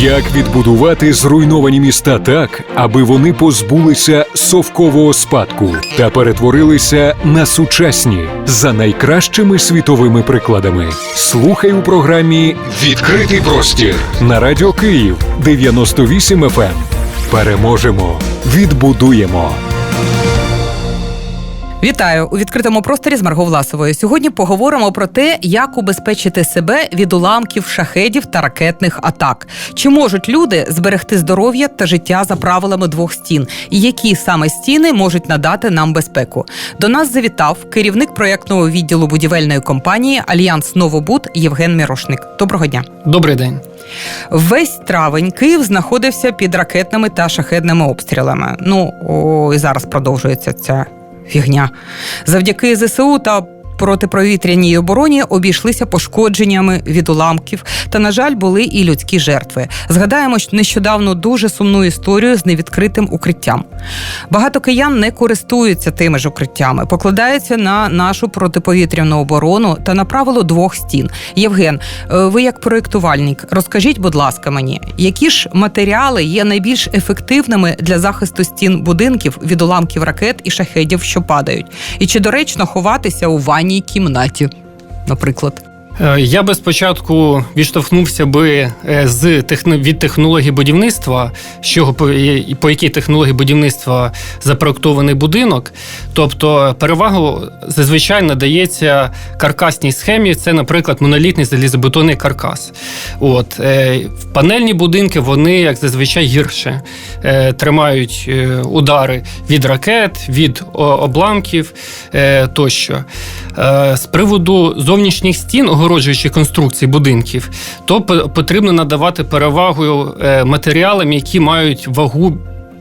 Як відбудувати зруйновані міста так, аби вони позбулися совкового спадку та перетворилися на сучасні за найкращими світовими прикладами? Слухай у програмі Відкритий простір на радіо Київ 98 FM. ем. Переможемо, відбудуємо. Вітаю у відкритому просторі з Марго Власовою. Сьогодні поговоримо про те, як убезпечити себе від уламків, шахедів та ракетних атак. Чи можуть люди зберегти здоров'я та життя за правилами двох стін, і які саме стіни можуть надати нам безпеку? До нас завітав керівник проєктного відділу будівельної компанії Альянс Новобуд Євген Мірошник. Доброго дня. Добрий день. Весь травень Київ знаходився під ракетними та шахедними обстрілами. Ну о, і зараз продовжується ця фігня. Завдяки ЗСУ та протиповітряній обороні обійшлися пошкодженнями від уламків. Та, на жаль, були і людські жертви. Згадаємо нещодавно дуже сумну історію з невідкритим укриттям. Багато киян не користуються тими ж укриттями, покладаються на нашу протиповітряну оборону та на правило двох стін. Євген, е, ви як проєктувальник, розкажіть, будь ласка, мені, які ж матеріали є найбільш ефективними для захисту стін будинків від уламків ракет і шахедів, що падають? І чи доречно ховатися у ванній кімнаті, наприклад? Е, Я би спочатку відштовхнувся би е, з від технології будівництва, чого по, якій технології будівництва запроектований будинок. Тобто перевагу зазвичай надається каркасній схемі. Це, наприклад, монолітний залізобетонний каркас. От е, в панельні будинки вони, як зазвичай, гірше е, тримають е, удари від ракет, від обламків е, тощо. Е, з приводу зовнішніх стін, огороджуючих конструкцій будинків, то по- потрібно надавати перевагу е, матеріалам, які мають вагу.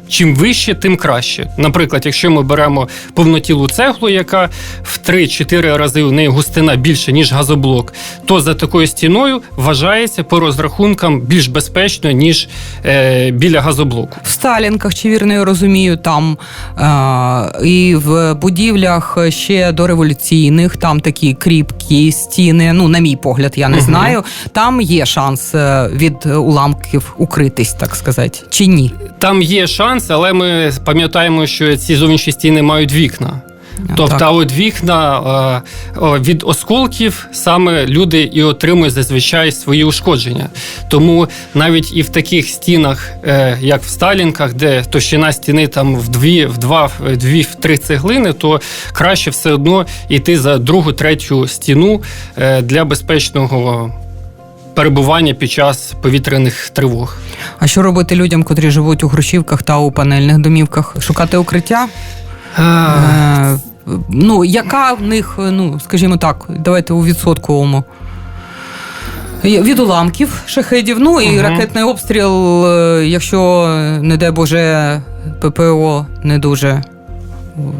Чим вище, тим краще. Наприклад, якщо ми беремо повнотілу цеглу, яка в 3-4 рази у неї густина більше, ніж газоблок, то за такою стіною вважається по розрахункам більш безпечно, ніж е, біля газоблоку. В Сталінках, чи вірно я розумію, там е, і в будівлях ще дореволюційних, там такі кріпкі стіни. Ну, на мій погляд, я не Мгм. знаю. Там є шанс е, від уламків укритись, так сказати, чи ні? Там є шанс, але ми пам'ятаємо, що ці зовнішні стіни мають вікна. Тобто, Так. от вікна е, від осколків саме люди і отримують зазвичай свої ушкодження. Тому навіть і в таких стінах, е, як в Сталінках, де товщина стіни там в дві, в два, в дві, в три цеглини, то краще все одно йти за другу, третю стіну е, для безпечного перебування під час повітряних тривог. А що робити людям, котрі живуть у грушівках та у панельних домівках? Шукати укриття? Е, ну, яка в них, е, ну, скажімо так, давайте у відсотковому. Від уламків шахедів, ну і Мгм. ракетний обстріл, е, якщо, не дай Боже, ППО не дуже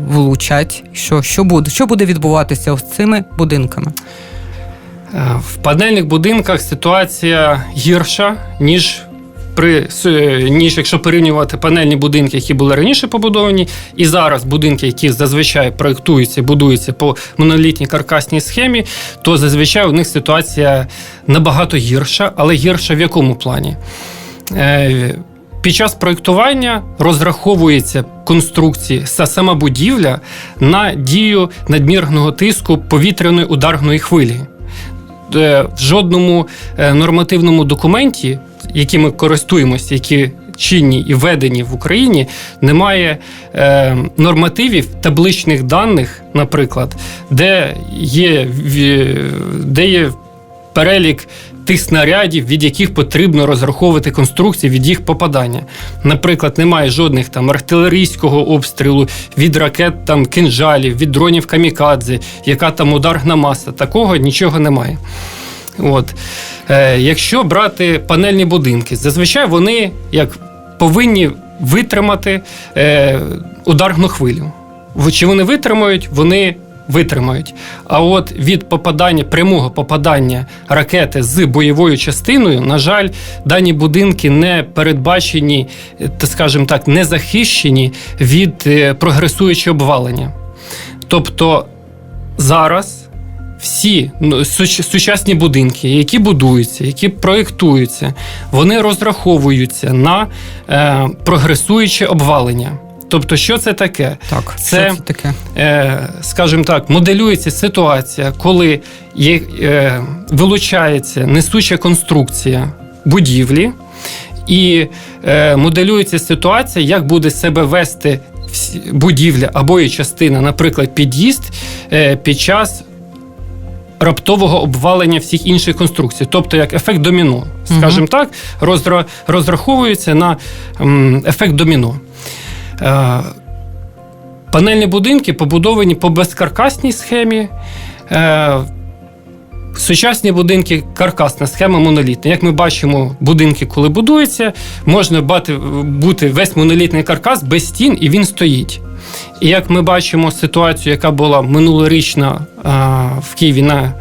влучать. Що, що буде? Що буде відбуватися з цими будинками? Е, В панельних будинках ситуація гірша, ніж при е, ніж якщо порівнювати панельні будинки, які були раніше побудовані, і зараз будинки, які зазвичай проєктуються, будуються по монолітній каркасній схемі, то зазвичай у них ситуація набагато гірша, але гірша в якому плані? Е, Під час проєктування розраховується конструкції са- сама будівля на дію надмірного тиску повітряної ударної хвилі. Е, В жодному е, нормативному документі, яким ми користуємося, які чинні і введені в Україні, немає е, нормативів табличних даних, наприклад, де є, де є перелік тих снарядів, від яких потрібно розраховувати конструкції від їх попадання. Наприклад, немає жодних там артилерійського обстрілу, від ракет там кинжалів, від дронів камікадзе, яка там ударна маса. Такого нічого немає. От. Е, якщо брати панельні будинки, зазвичай вони як повинні витримати е, ударну хвилю. Чи вони витримають, вони витримають. А от від попадання, прямого попадання ракети з бойовою частиною, на жаль, дані будинки не передбачені, е, скажімо так, не захищені від е, прогресуючого обвалення. Тобто зараз всі ну, сучасні будинки, які будуються, які проєктуються, вони розраховуються на е, прогресуюче обвалення. Тобто, що це таке? Так, Це- що це таке? е, скажімо так, моделюється ситуація, коли є, е, вилучається несуча конструкція будівлі, і е, моделюється ситуація, як буде себе вести будівля або її частина, наприклад, під'їзд е, під час. Раптового обвалення всіх інших конструкцій, тобто як ефект доміно, скажімо так, розра- розраховується на ефект доміно. Е, Панельні будинки побудовані по безкаркасній схемі. Сучасні будинки каркасна схема монолітна. Як ми бачимо, будинки, коли будуються, можна бати, бути весь монолітний каркас без стін, і він стоїть. І як ми бачимо ситуацію, яка була минулорічна в Києві на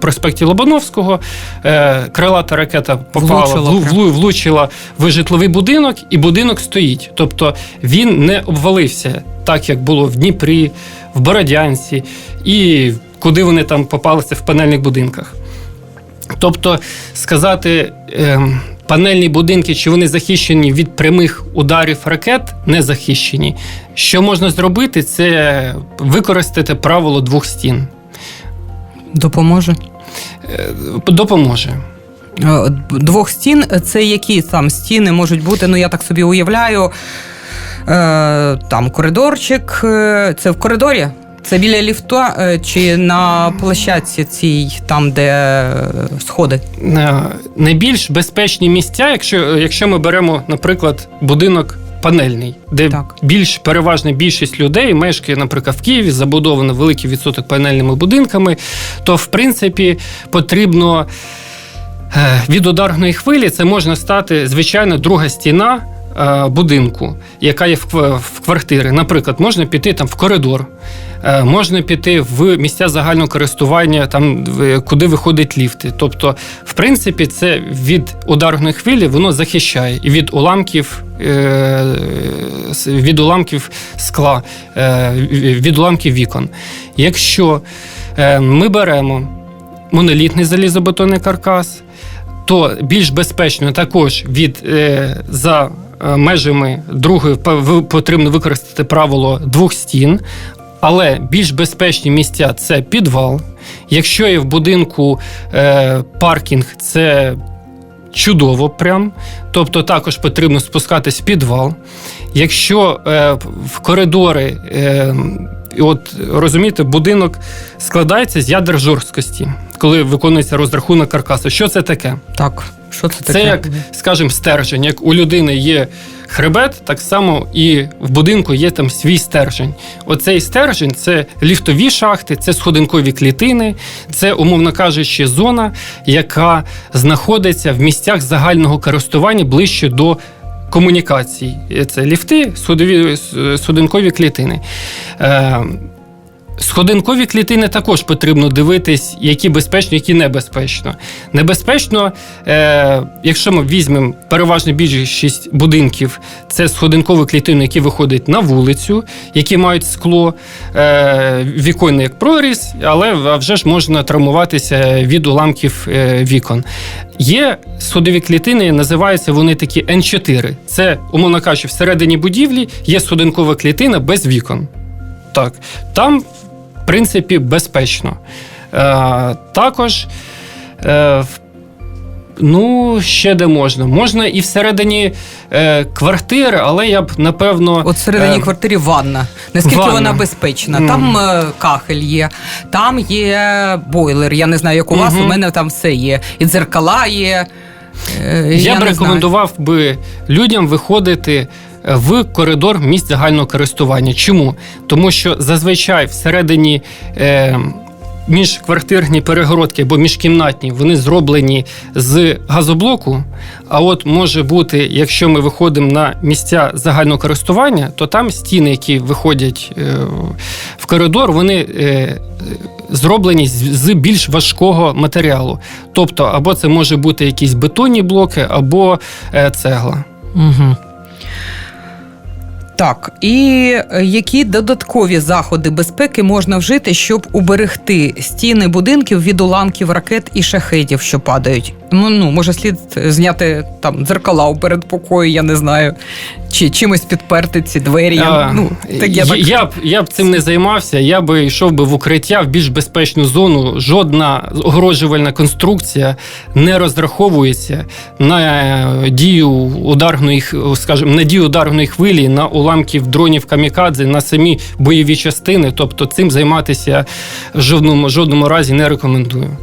проспекті Лобановського, е, крилата ракета попала, Влучила влу- влучила в житловий будинок, і будинок стоїть. Тобто він не обвалився так, як було в Дніпрі, в Бородянці і куди вони там попалися в панельних будинках. Тобто сказати, ем, панельні будинки, чи вони захищені від прямих ударів ракет, не захищені. Що можна зробити, це використати правило двох стін. Допоможе. Е, Допоможе. Е, Двох стін це які там стіни можуть бути? Ну я так собі уявляю. Е, там коридорчик. е, Це в коридорі? Це біля ліфта е, чи на площадці цій, там, де е, сходи? Е, Найбільш безпечні місця, якщо, якщо ми беремо, наприклад, будинок. Панельний, де Так. більш переважна більшість людей мешкає, наприклад, в Києві, забудовано великий відсоток панельними будинками, то в принципі потрібно від ударної хвилі це можна стати звичайно друга стіна будинку, яка є в, кв- в квартирі. Наприклад, можна піти там в коридор, е, можна піти в місця загального користування, там куди виходять ліфти. Тобто, в принципі, це від ударної хвилі воно захищає і від уламків. е, Від уламків скла, е, від уламків вікон. Якщо е, ми беремо монолітний залізобетонний каркас, то більш безпечно також від е, за е, межами другої по- потрібно використати правило двох стін. Але більш безпечні місця це підвал. Якщо є в будинку е, паркінг, це чудово прям. Тобто також потрібно спускатись в підвал. Якщо е, в коридори, е, от розумієте, будинок складається з ядер жорсткості, коли виконується розрахунок каркасу. Що це таке? Так, що це таке? Це як, скажімо, стержень. Як у людини є хребет, так само і в будинку є там свій стержень. Оцей стержень це ліфтові шахти, це сходинкові клітини, це, умовно кажучи, зона, яка знаходиться в місцях загального користування ближче до. Комунікацій це ліфти, сходові, сходинкові клітини. Сходинкові клітини також потрібно дивитись, які безпечно, які небезпечно. Небезпечно, е, якщо ми візьмемо переважно більшість будинків, це сходинкові клітини, які виходять на вулицю, які мають скло, е, віконний як проріз, але вже ж можна травмуватися від уламків е, вікон. Є сходові клітини, називаються вони такі N4. Це, умовно кажучи, всередині будівлі є сходинкова клітина без вікон. Так, там, принципі, безпечно. Е, також, е, ну, ще де можна. Можна і всередині е, квартири, але я б напевно. От всередині е, квартирі ванна. Наскільки ванна. вона безпечна? Там е, кахель є, там є бойлер. Я не знаю, як у вас, Мгм. у мене там все є. І дзеркала є. Е, Я, б рекомендував би людям виходити в коридор місць загального користування. Чому? Тому що зазвичай всередині. Е, Міжквартирні перегородки або міжкімнатні вони зроблені з газоблоку. А от може бути, якщо ми виходимо на місця загального користування, то там стіни, які виходять е, в коридор, вони е, зроблені з більш важкого матеріалу. Тобто, або це може бути якісь бетонні блоки, або е, цегла. Угу. Так, і е, які додаткові заходи безпеки можна вжити, щоб уберегти стіни будинків від уламків ракет і шахетів, що падають? Ну, ну може, слід зняти там дзеркала у передпокої, я не знаю, чи чимось підперти ці двері. А, ну, так я, я так... я, б, я б цим не займався. Я би йшов би в укриття в більш безпечну зону. Жодна огороджувальна конструкція не розраховується на е, дію ударної, скажімо, на дію ударної хвилі, на уламків дронів камікадзе, на самі бойові частини. Тобто цим займатися в жодному, жодному разі не рекомендую.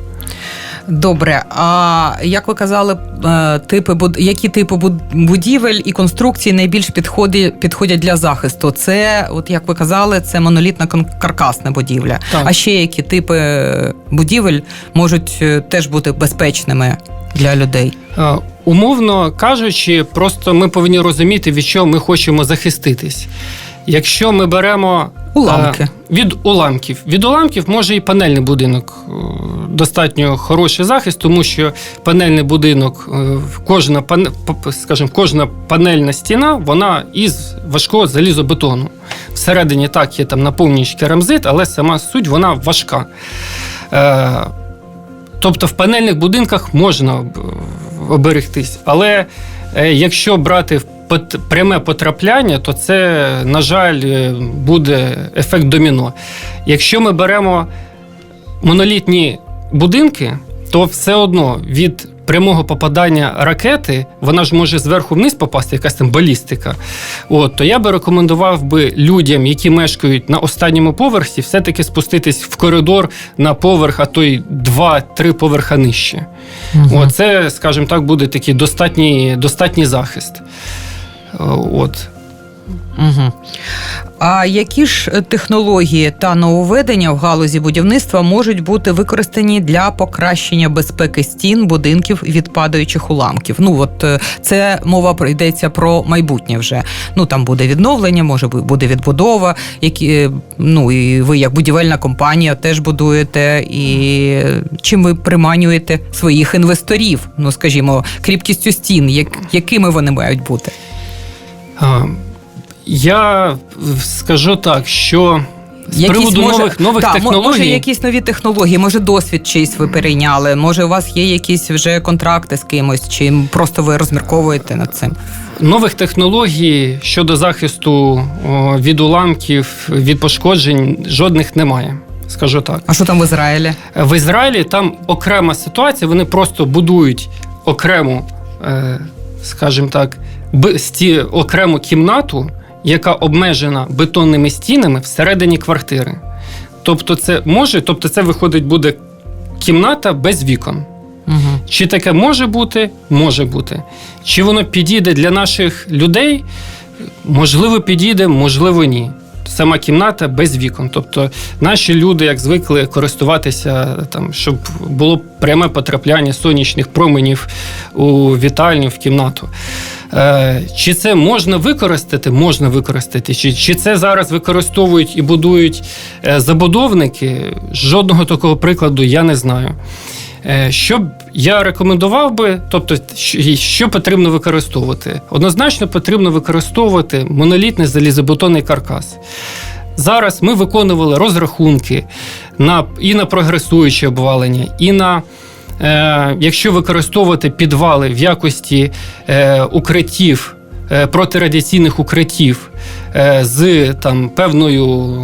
Добре. А як ви казали, е, типи які типи будівель і конструкції найбільш підходять, підходять для захисту? Це, от як ви казали, це монолітна каркасна будівля. Так. А ще які типи будівель можуть е, теж бути безпечними для людей? Е, Умовно кажучи, просто ми повинні розуміти, від чого ми хочемо захиститись. Якщо ми беремо Уламки. е, від уламків, від уламків може і панельний будинок е, достатньо хороший захист, тому що панельний будинок, е, кожна скажімо, кожна панельна стіна, вона із важкого залізобетону. Всередині так є там наповнюючий керамзит, але сама суть вона важка. Тобто в панельних будинках можна оберегтись, але якщо брати в пряме потрапляння, то це, на жаль, е, буде ефект доміно. Якщо ми беремо монолітні будинки, то все одно від прямого попадання ракети, вона ж може зверху вниз попасти, якась там балістика. От, то я би рекомендував би людям, які мешкають на останньому поверсі, все-таки спуститись в коридор на поверх, а то й два-три поверха нижче. От, це, скажімо так, буде такий достатній, достатній захист. Е, От. Угу. А які ж е, технології та нововведення в галузі будівництва можуть бути використані для покращення безпеки стін, будинків від падаючих уламків? Ну от е, це мова прийдеться про майбутнє вже. Ну там буде відновлення, може бу- буде відбудова, які ну і ви як будівельна компанія теж будуєте. І чим ви приманюєте своїх інвесторів? Ну скажімо, кріпкістю стін, як, якими вони мають бути? Я скажу так, що з Якісь, приводу може- нових, нових та, технологій. Може, якісь нові технології, може, досвід чийсь ви перейняли, може, у вас є якісь вже контракти з кимось, чи просто ви розмірковуєте над цим? Нових технологій щодо захисту о, від уламків, від пошкоджень жодних немає. Скажу так. А що там в Ізраїлі? В Ізраїлі там окрема ситуація, вони просто будують окрему, е, скажімо так, сті, окрему кімнату, яка обмежена бетонними стінами всередині квартири. Тобто, це може, тобто, це виходить, буде кімната без вікон. Угу. Чи таке може бути? Може бути. Чи воно підійде для наших людей? Можливо, підійде, можливо, ні. Сама кімната без вікон. Тобто наші люди, як звикли користуватися, там, щоб було пряме потрапляння сонячних променів у вітальню, в кімнату. Е, чи це можна використати? Можна використати. Чи, чи це зараз використовують і будують е, забудовники? Жодного такого прикладу я не знаю. Е, Що б я рекомендував би, тобто, що- потрібно використовувати? Однозначно потрібно використовувати монолітний залізобетонний каркас. Зараз ми виконували розрахунки на, і на прогресуюче обвалення, і на е, якщо використовувати підвали в якості е, укриттів, е, протирадіаційних укриттів е, з там певною.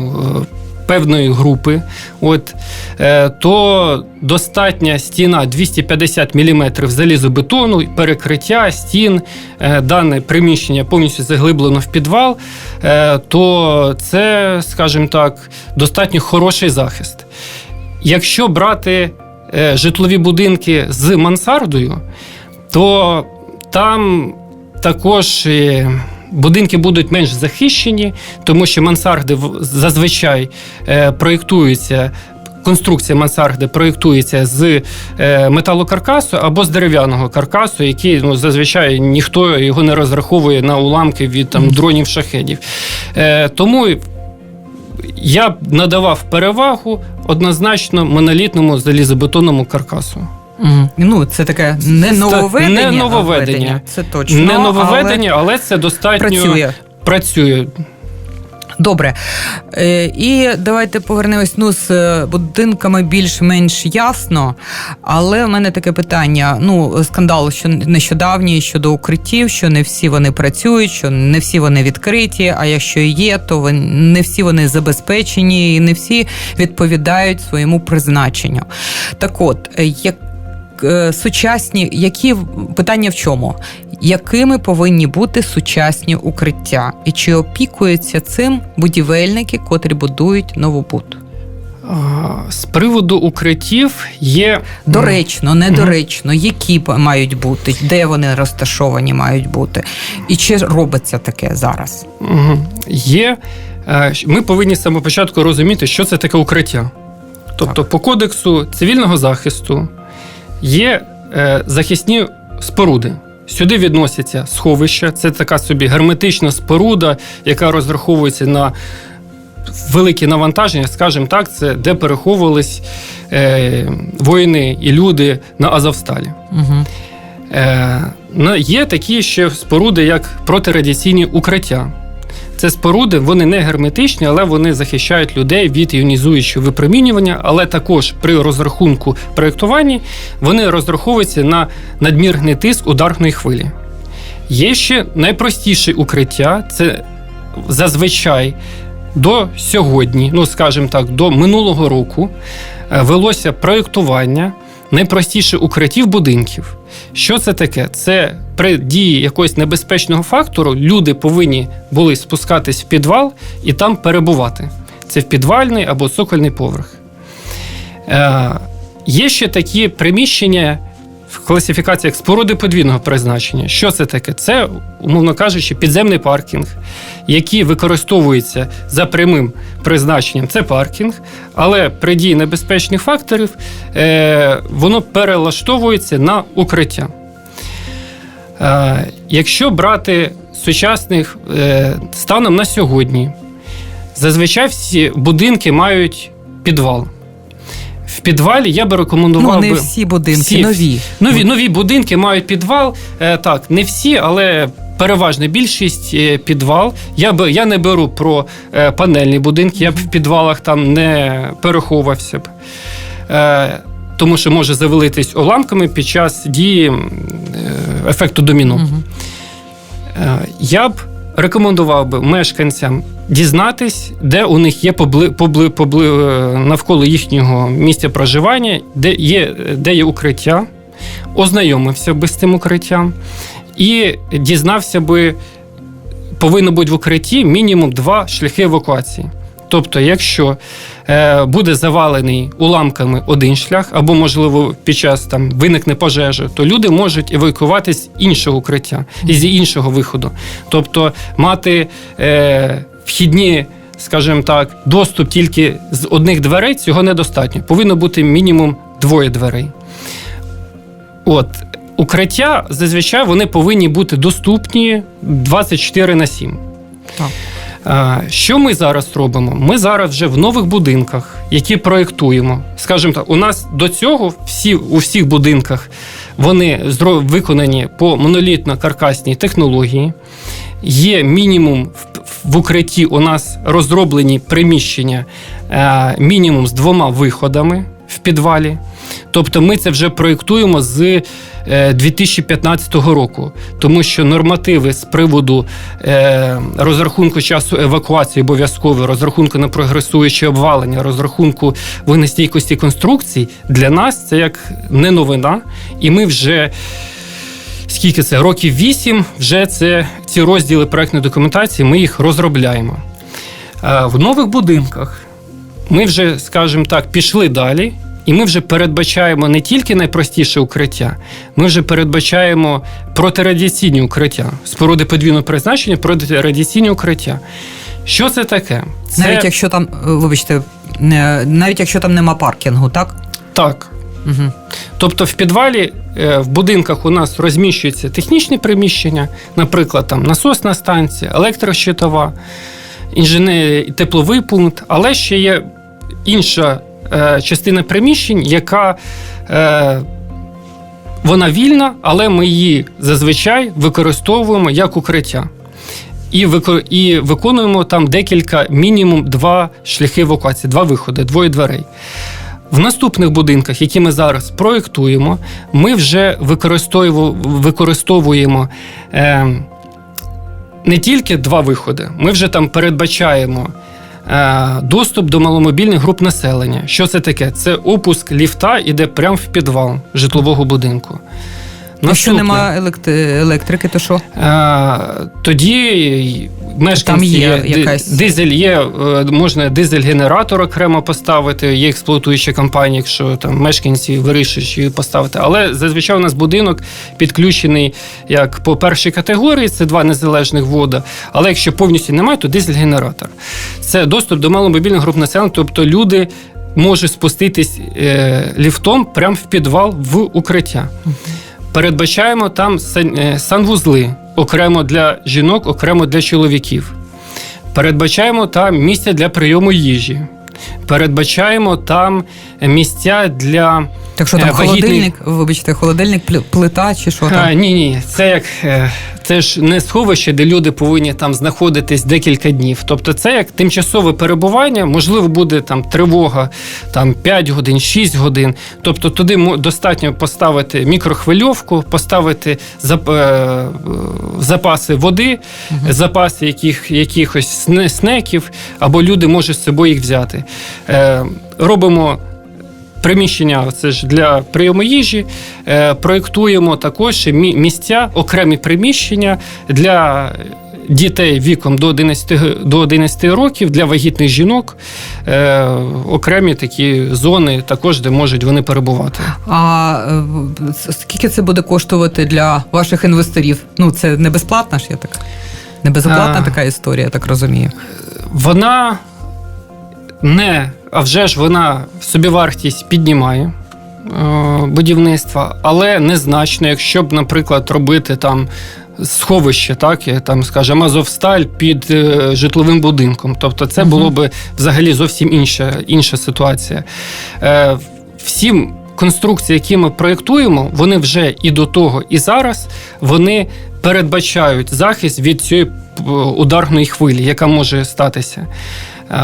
Певної групи, от, е, то достатня стіна 250 мм залізобетону, перекриття стін, е, дане приміщення повністю заглиблено в підвал, е, то це, скажімо так, достатньо хороший захист. Якщо брати житлові будинки з мансардою, то там також. Будинки будуть менш захищені, тому що мансарди зазвичай е, проєктуються. Конструкція мансарди проєктується з е, металокаркасу або з дерев'яного каркасу, який ну, зазвичай ніхто його не розраховує на уламки від там, дронів шахедів. Е, тому я б надавав перевагу однозначно монолітному залізобетонному каркасу. Угу. Ну, це таке не нововведення. не а нововведення. введення. Це точно. не нововведення, але але це достатньо Працює. працює. Добре. Е, і давайте повернемось ну, з е, будинками більш-менш ясно. Але в мене таке питання: ну, скандал, що нещодавній щодо укриттів, що не всі вони працюють, що не всі вони відкриті. А якщо і є, то вони, не всі вони забезпечені і не всі відповідають своєму призначенню. Так от, е, як сучасні, які питання в чому? Якими повинні бути сучасні укриття, і чи опікуються цим будівельники, котрі будують новобуд? З приводу укриттів є Доречно, недоречно, які мають бути, де вони розташовані мають бути, і чи робиться таке зараз? Є. е, Ми повинні з самого початку розуміти, що це таке укриття. Тобто, по кодексу цивільного захисту є е, захисні споруди. Сюди відносяться сховища, це така собі герметична споруда, яка розраховується на великі навантаження, скажімо так, це де переховувались е, воїни і люди на Азовсталі. Угу. Е, є такі ще споруди, як протирадіаційні укриття. Це споруди, вони не герметичні, але вони захищають людей від іонізуючого випромінювання, але також при розрахунку проєктуванні вони розраховуються на надмірний тиск ударної хвилі. Є ще найпростіше укриття це зазвичай до сьогодні, ну скажімо так, до минулого року е, велося проєктування найпростіше укриттів будинків. Що це таке? Це при дії якогось небезпечного фактору люди повинні були спускатись в підвал і там перебувати. Це в підвальний або цокольний поверх. Е, є ще такі приміщення в класифікаціях споруди подвійного призначення. Що це таке? Це, умовно кажучи, підземний паркінг, який використовується за прямим призначенням. Це паркінг, але при дії небезпечних факторів е, воно перелаштовується на укриття. Е, якщо брати сучасних е, станом на сьогодні, зазвичай всі будинки мають підвал. В підвалі я би рекомендував Ну, не би всі будинки, всі- нові. нові, нові будинки мають підвал. Е, так, не всі, але переважна більшість підвал. Я би я не беру про панельні будинки, я б в підвалах там не переховувався б. Тому що може завалитись уламками під час дії е, ефекту доміно. Е, Я б рекомендував би мешканцям дізнатись, де у них є побли, побли, побли, е, навколо їхнього місця проживання, де є, де є укриття, ознайомився би з цим укриттям і дізнався би, повинно бути в укритті мінімум два шляхи евакуації. Тобто, якщо е, буде завалений уламками один шлях, або, можливо, під час там виникне пожежа, то люди можуть евакуюватись з іншого укриття і з іншого виходу. Тобто мати е, вхідні, скажімо так, доступ тільки з одних дверей, цього недостатньо. Повинно бути мінімум двоє дверей. От. Укриття зазвичай вони повинні бути доступні 24 на 7. Так. Що ми зараз робимо? Ми зараз вже в нових будинках, які проєктуємо. Скажімо так, у нас до цього всі у всіх будинках вони виконані по монолітно-каркасній технології. Є мінімум в, укритті. У нас розроблені приміщення е, мінімум з двома виходами в підвалі. Тобто ми це вже проєктуємо з 2015 року, тому що нормативи з приводу е, розрахунку часу евакуації обов'язково, розрахунку на прогресуюче обвалення, розрахунку вогнестійкості конструкцій для нас це як не новина, і ми вже. Скільки це? Років вісім вже це ці розділи проектної документації, ми їх розробляємо. Е, В нових будинках ми вже, скажімо так, пішли далі, і ми вже передбачаємо не тільки найпростіше укриття, ми вже передбачаємо протирадіаційні укриття, споруди подвійного призначення, протирадіаційні укриття. Що це таке? Це Навіть якщо там, е, вибачте, навіть якщо там нема паркінгу, так? так. Угу. Тобто в підвалі е, в будинках у нас розміщуються технічні приміщення, наприклад, там насосна станція, електрощитова, інженер... тепловий пункт, але ще є інша е, частина приміщень, яка е, вона вільна, але ми її зазвичай використовуємо як укриття. і, і виконуємо там декілька, мінімум два шляхи евакуації, два виходи, двоє дверей. В наступних будинках, які ми зараз проєктуємо, ми вже використовуємо, використовуємо е, не тільки два виходи, ми вже там передбачаємо доступ до маломобільних груп населення. Що це таке? Це опуск ліфта іде прямо в підвал житлового будинку. Якщо Наступне. немає елект- електрики, то що? Е, Тоді мешканці Там є ди- якась- дизель є, е, можна дизель-генератор окремо поставити, є експлуатуюча компанія, якщо там мешканці вирішують її поставити. Але зазвичай у нас будинок підключений як по першій категорії, це два незалежних вода. Але якщо повністю немає, то дизель-генератор. Це доступ до маломобільних груп населення, тобто люди. Можуть спуститись е, ліфтом прямо в підвал в укриття. Передбачаємо там е, санвузли окремо для жінок, окремо для чоловіків. Передбачаємо там місця для прийому їжі. Передбачаємо там місця для. Так що там вагітних... холодильник, вибачте, холодильник, плита чи що А, ні, ні, це як е, це ж не сховище, де люди повинні там знаходитись декілька днів. Тобто, це як тимчасове перебування, можливо, буде там тривога там 5 годин, 6 годин. Тобто туди достатньо поставити мікрохвильовку, поставити зап- е, запаси води, запаси яких, якихось сне- снеків, або люди можуть з собою їх взяти. Е, робимо приміщення це ж для прийому їжі. Е, проєктуємо також місця, окремі приміщення для дітей віком до 11, до 11 років, для вагітних жінок. Е, окремі такі зони, також, де можуть вони перебувати. А е, скільки це буде коштувати для ваших інвесторів? Ну, це не безплатна ж, я так. Не безоплатна А. така історія, я так розумію. Вона не, а вже ж вона собівартість піднімає е, будівництва, але незначно, якщо б, наприклад, робити там. Сховище, так, я там скажімо, Азовсталь під е, житловим будинком. Тобто, це було би взагалі зовсім інша, інша ситуація. Е, всі конструкції, які ми проєктуємо, вони вже і до того, і зараз вони передбачають захист від цієї е, ударної хвилі, яка може статися. Е,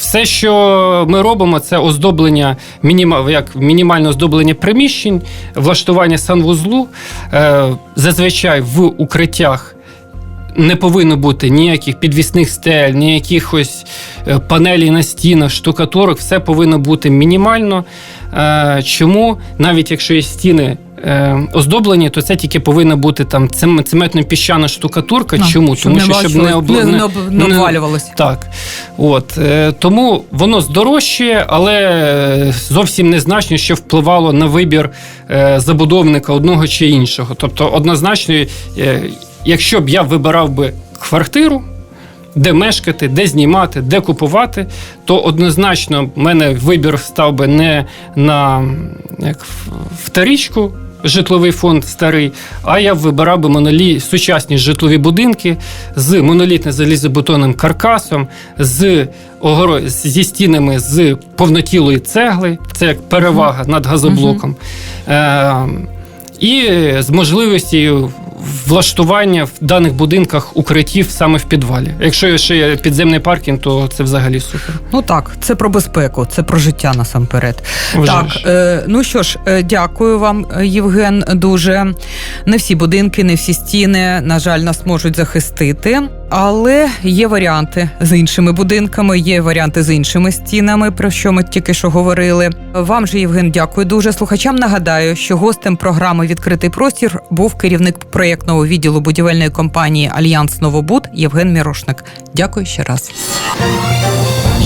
Все, що ми робимо, це оздоблення, мініма, як мінімальне оздоблення приміщень, влаштування санвузлу. Е, Зазвичай в укриттях не повинно бути ніяких підвісних стель, ніяких ось е, панелей на стінах, штукатурок. Все повинно бути мінімально. Е, Чому навіть якщо є стіни е, оздоблені, то це тільки повинна бути там цем- цементно-піщана штукатурка. А, Чому? щоб Тому що щоб не, бачилось, не, не- не, обвалювалося. так. От, е, тому воно здорожчає, але зовсім незначно, що впливало на вибір е, забудовника одного чи іншого. Тобто, однозначно, е, якщо б я вибирав би квартиру, де мешкати, де знімати, де купувати, то однозначно в мене вибір став би не на як, в- вторічку. Житловий фонд старий, а я вибирав би монолі... сучасні житлові будинки з монолітним залізобетонним каркасом, з огоро... зі стінами з повнотілої цегли, це як перевага над газоблоком, е... і з можливістю влаштування в даних будинках укриттів саме в підвалі. Якщо ще є підземний паркінг, то це взагалі супер. Ну так, це про безпеку, це про життя насамперед. Вже так, е, ну що ж, е, дякую вам, е, Євген. Дуже не всі будинки, не всі стіни, на жаль, нас можуть захистити. Але є варіанти з іншими будинками, є варіанти з іншими стінами, про що ми тільки що говорили. Вам же, Євген, дякую дуже. Слухачам нагадаю, що гостем програми Відкритий простір був керівник проєктного відділу будівельної компанії Альянс Новобуд Євген Мірошник. Дякую ще раз.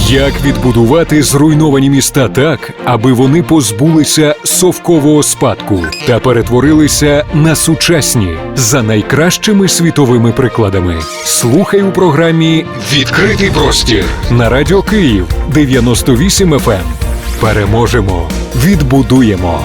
Як відбудувати зруйновані міста так, аби вони позбулися совкового спадку та перетворилися на сучасні за найкращими світовими прикладами? Слухай у програмі Відкритий простір на радіо Київ 98 FM. Переможемо, відбудуємо.